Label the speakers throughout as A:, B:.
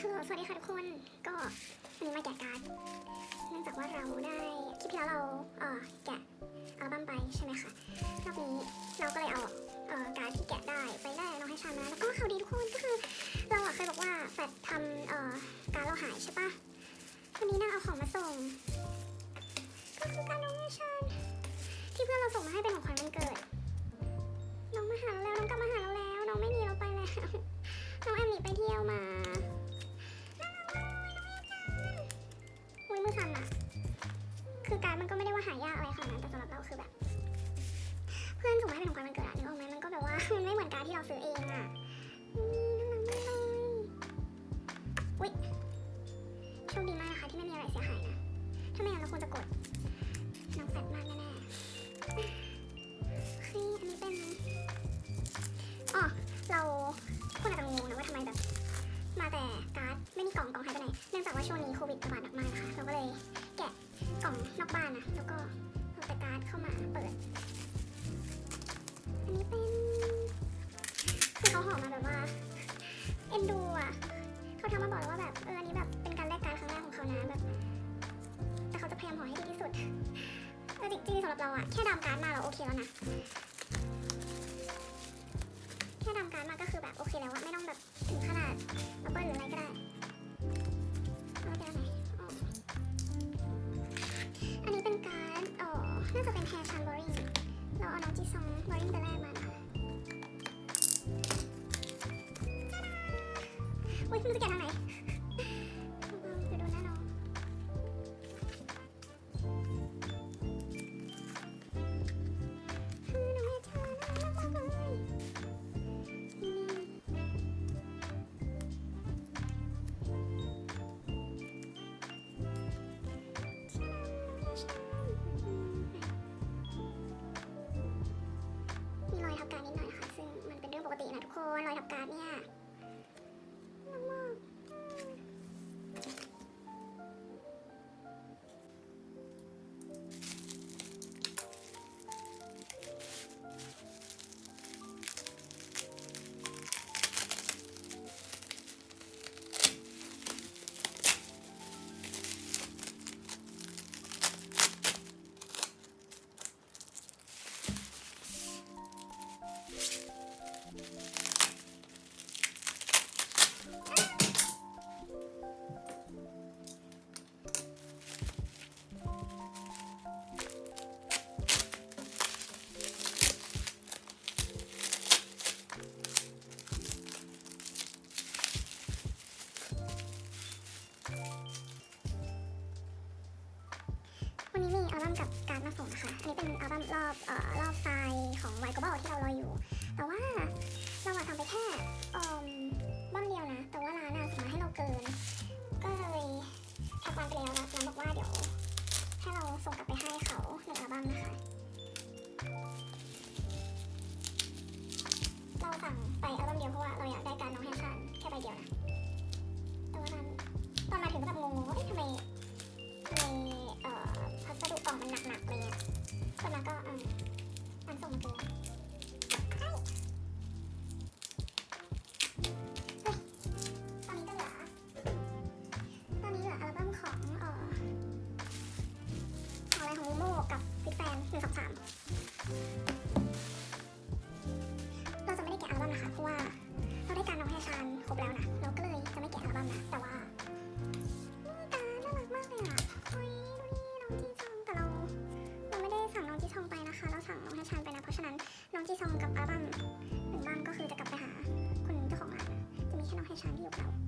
A: ฮัลโหลสวัสดีค่ะทุกคน ก็วันนี้มาแกะการ์ด เนื่องจากว่าเราได้คลิปที่แล้วเราเอ่อแกะอัลบั้มไปใช่ไหมคะรอบนี้เราก็เลยเอาเอ่อการ์ดที่แกะได้ไปได้น้องให้ชามาแล้วก็ข่าวดีทุกคนก็คือ เราอะเคยบอกว่าแฟดทำเอ่อการ์ดเราหายใช่ปะวันนี้นางเอาของมาส่ง ก็คือการน้องให้ชานที่เพื่อนเราส่งมาให้เป็นของขวัญวันเกิด น้องมาหาเราแล้วน้องกลับมาหาเราแล้ว น้องไม่หนีเราไปแล้วน้องแอมหนีไปเที่ยวมา คือสั่นอะคือการมันก็ไม่ได้ว่าหายากอะไรขนาดนั้นแต่สำหรับเราคือแบบ เพื่อนส่งมาให้เป็นของขวัญวันเกิดอะนึกออกไหมมันก็แบบว่ามันไม่เหมือนการที่เราซื้อเองอะอืมน่ารักมากเลยอุ้ยโชคดีมากนะคะที่ไม่มีอะไรเสียหายนะถ้าไม่งั้นเราควรจะกด แต่การ์ดไม่มีกล่องกล่องหายไปไหนเนื่องจากว่าช่วงนี้โควิดระบาดหนักมากนะคะเราก็เลยแกะกล่องนอกบ้านนะแล้วก็เอาแต่การ์ดเข้ามาเปิด อันนี้เป็นคือเขาห่อมาแบบว่าเอ็นดูอะเขาทำมาบอกแล้วว่าแบบเอออันนี้แบบเป็นการแลกการ์ดครั้งแรกของเขานะแบบแต่เขาจะพยายามห่อให้ดีที่สุดเออจริงๆสำหรับเราอะแค่ดามการ์ดมาเราโอเคแล้วนะ อุ้ยไกับการมาส่งนะคะอันนี้เป็นอัลบั้มรอบเอ่อรอบไฟล์ของไวโกบอลที่เรารออยู่ เราได้การน้องแฮชานครบแล้วนะ เราก็เลยจะไม่แกะอัลบั้มนะ แต่ว่านี่ารน่ารักมากเลยอะเฮ้ยดูนี่น้องจีซองแต่เราเราไม่ได้สั่งน้องจีซองไปนะคะ เราสั่งน้องให้ชานไปนะ เพราะฉะนั้นน้องจีซองกับอัลบั้มหนึ่งบั้มก็คือจะกลับไปหาคนเจ้าของร้านนะจะมีแค่น้องให้ชานที่อยู่กับเรา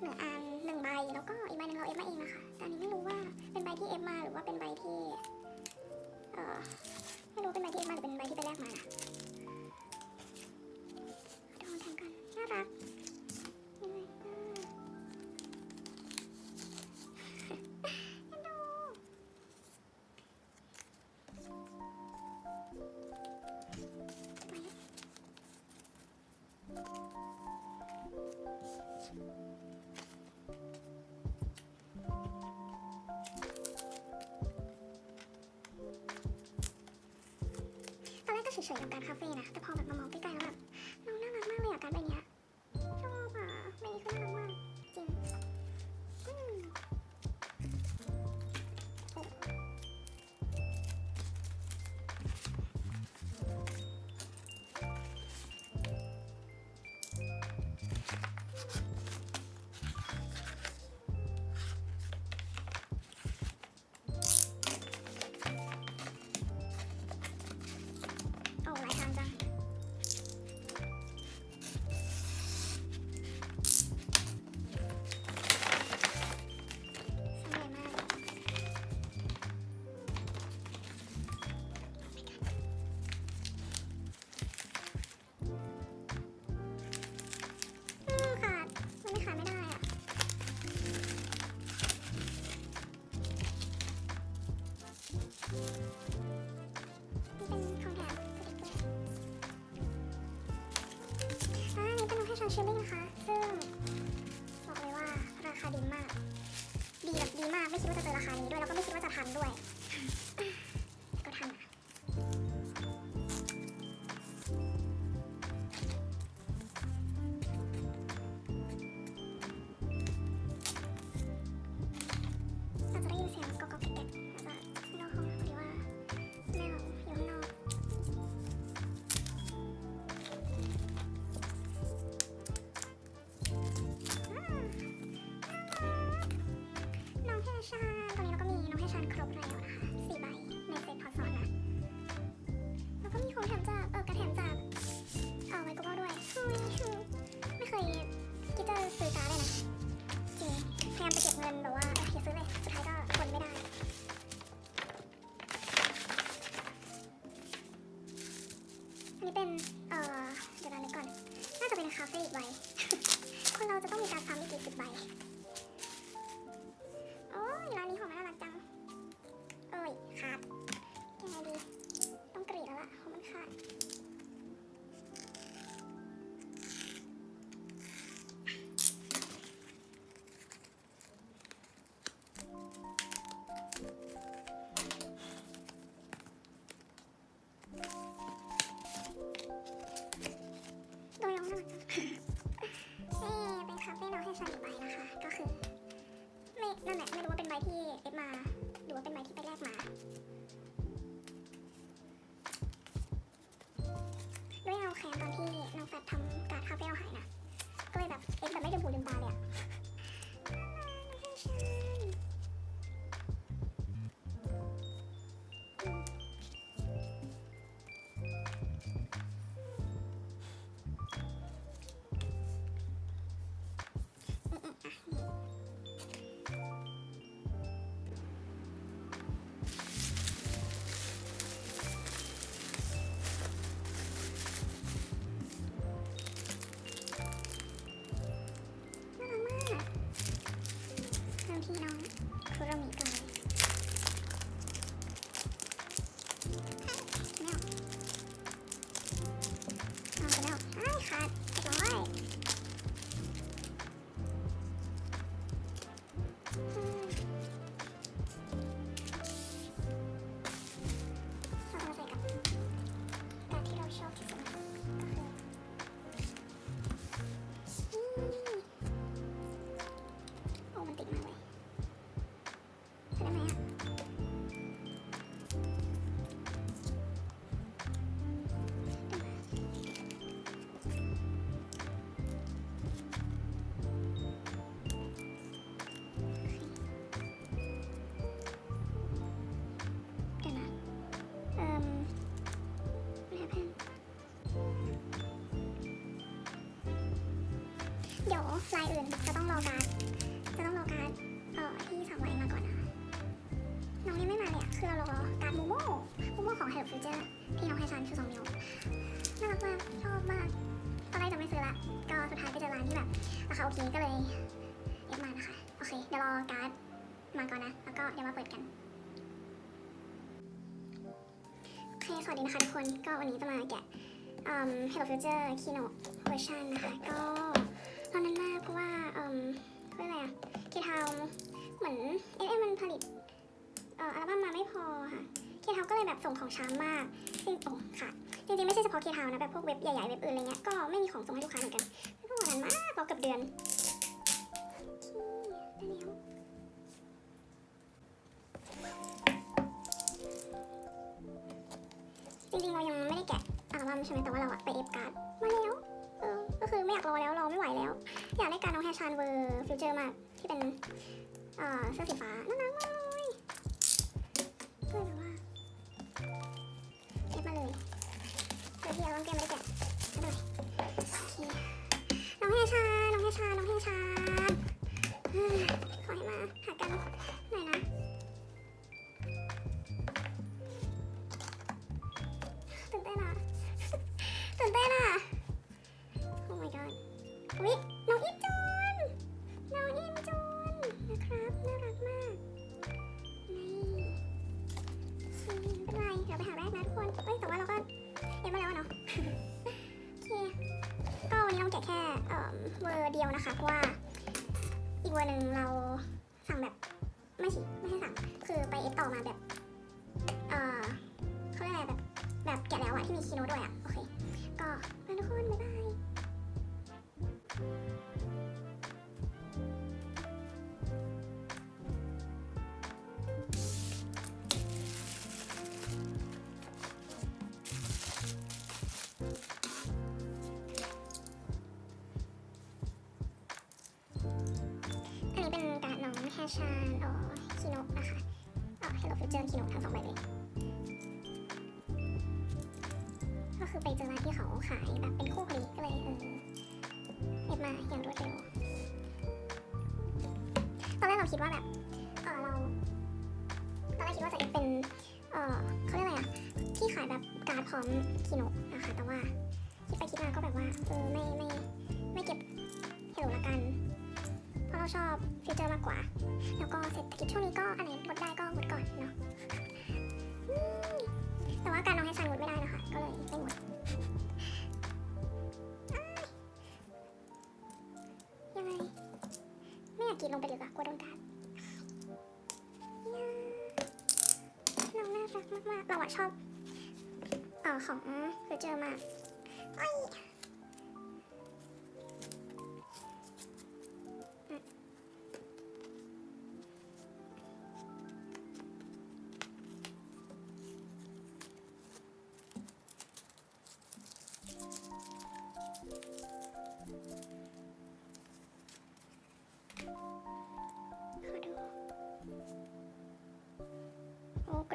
A: หนึ่งอันหนึ่งใบแล้วก็อีกใบหนึ่งเราเอฟมาเองนะคะแต่อันนี้ไม่รู้ว่าเป็นใบที่เอฟมาหรือว่าเป็นใบที่เออไม่รู้เป็นใบที่เอฟมาหรือเป็นใบที่ไปแลกมานะดูของแถมกันน่ารัก เฉยๆกับการคาเฟ่นะ แต่พอแบบมามองใกล้ๆแล้ว ใช่ไหมนะคะ ซึ่งบอกเลยว่าราคาดีมาก ดีแบบดีมาก ไม่คิดว่าจะเจอราคานี้ด้วย スか programitas. ลายอื่นจะต้องรอการจะต้องรอการเอ่อที่สั่งไว้มาก่อนนะคะน้องยังไม่มาเลยอะคือเรารอการดโมโม่โมโม่ของ Hello Future ที่น้องให้ฉันคือสองนิ้วน่ารักมากชอบมากตอนแรกจะไม่ซื้อละก็สุดท้ายไปเจอร้านที่แบบราคาโอเคก็เลยเอฟมานะคะโอเคเดี๋ยวรอการ์ดมาก่อนนะแล้วก็เดี๋ยวมาเปิดกันโอเคสวัสดีนะคะทุกคนก็วันนี้จะมาแกะอืม Hello Future Keynote Version นะคะก็ ตอนนั้นมากเพราะว่าอืมเรียกอะไรอะเคทาวเหมือน SM มันผลิตเอ่ออัลบั้มมาไม่พอค่ะเคทาวก็เลยแบบส่งของช้ามากจริงโอ้ค่ะจริงๆไม่ใช่เฉพาะเคทาวนะแบบพวกเว็บใหญ่ๆเว็บอื่นอะไรเงี้ยก็ไม่มีของส่งให้ลูกค้าเหมือนกันไม่ต้อนมากรอเกือบเดือนจริงๆเรายังไม่ได้แกะอัลบั้มใช่ไหมแต่ว่าเราอะไปเอฟการ์ดมาแล้ว คือไม่อยากรอแล้วรอไม่ไหวแล้ว อยากได้การดน้องแฮชานเวอร์ฟิวเจอร์มากที่เป็นเอ่อเสื้อสีฟ้าน่ารักมากเลยก็เลยแบบว่าเอฟมาเลยโดยที่เราต้องเตรียมไม่ได้แกะไม่เป็นไรน้องแฮชานน้องแฮชานน้องแฮชานขอให้มาหากัน นะคะเพราะว่าอีกวันหนึ่งเราสั่งแบบไม่ใช่ไม่ใช่สั่ง คือไปเอฟต่อมาแบบ ชานอ๋อคีโนตนะคะอ๋อ Hello Future คีโนตทั้งสองใบเลย ก็คือไปเจอร้านที่เขาขายแบบเป็นคู่พอดีก็เลยเออเอฟมาอย่างรวดเร็ว ตอนแรกเราคิดว่าแบบเออเรา ตอนแรกคิดว่าจะเอฟเป็น เออเขาเรียกอะไรอะที่ขายแบบการ์ดพร้อมคีโนนะคะ แต่ว่าคิดไปคิดมาก็แบบว่าเออไม่ไม่ไม่เก็บเฮลโลละกัน เราชอบฟิวเจอร์มากกว่า แล้วก็เศรษฐกิจช่วงนี้ก็อันไหนงดได้ก็งดก่อนเนาะแต่ว่าการน้องให้ชันงดไม่ได้นะคะ ก็เลยไม่งดยังไงไม่อยากกินลงไปเลยอะกลัวโดนกัดน้องน่ารักมากๆเราอะชอบเอ่อของฟิวเจอร์มาก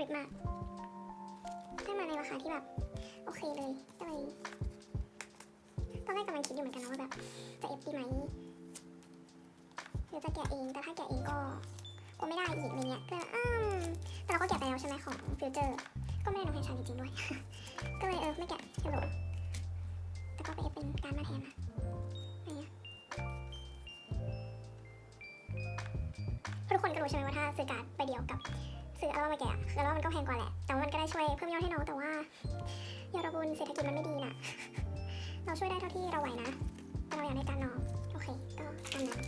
A: ริบมากได้มาในราคาที่แบบ โอเคเลยก็เลยตอนแรกกำลังคิดอยู่เหมือนกันนะว่าแบบ จะเอฟดีไหมหรือจะแกะเองแต่ถ้าแกะเองก็ก็ไม่ได้อีกอะไรเงี้ยก็อืมแต่เราก็แกะไปแล้วใช่ไหมของฟิวเจอร์ก็ไม่ได้น้องแฮชชันจริงๆด้วย ก็เลยเออไม่แกะฮัลโหลแต่ก็ไปเอฟเป็นการมาแทนนะอะทุกคนก็รู้ใช่ไหมว่าถ้าซื้อการ์ดไปเดียวกับ ซื้ออัลบั้มมาแกะคืออัลบั้มมันก็แพงกว่าแหละ แต่ว่ามันก็ได้ช่วยเพิ่มยอดให้น้องแต่ว่ายอดระบุญเศรษฐกิจมันไม่ดีน่ะ เราช่วยได้เท่าที่เราไหวนะ แต่เราอยากได้การน้อง โอเค ก็ตามนั้น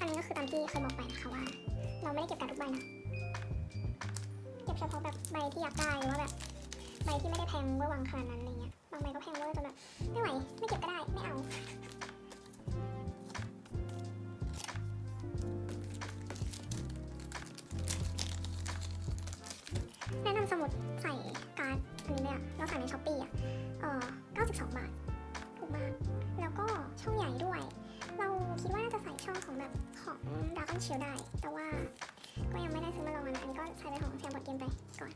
A: อันนี้ก็คือตามที่เคยบอกไปนะคะว่า เราไม่ได้เก็บการทุกใบนะ เก็บเฉพาะแบบใบที่อยากได้หรือว่าแบบใบที่ไม่ได้แพงเวอร์วังขนาดนั้นอะไรเงี้ย บางใบก็แพงเวอร์จนแบบไม่ไหว ไม่เก็บ เราสั่งในช้อปปี้อะเออ92บาท ถูกมาก แล้วก็ช่องใหญ่ด้วย เราคิดว่าน่าจะใส่ช่องของแบบของดาร์กอนชิลได้ แต่ว่าก็ยังไม่ได้ซื้อมาลองนะอันนี้ก็ใช้เป็นของแซมบอร์ดเกมไปก่อน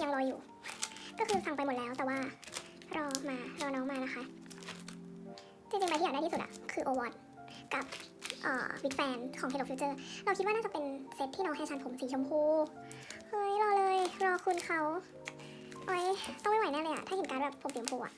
A: ยังรออยู่ ก็คือสั่งไปหมดแล้วแต่ว่ารอมารอน้องมานะคะ จริงๆใบที่อยากได้ที่สุดอะคือโอวอตกับวิกแฟนของ Hello Future เราคิดว่าน่าจะเป็นเซตที่น้องให้ฉันผมสีชมพู เฮ้ย รอเลย รอคุณเขาโอ้ยต้องไม่ไหวแน่เลยอะถ้าเห็นการแบบผมสีชมพูอะ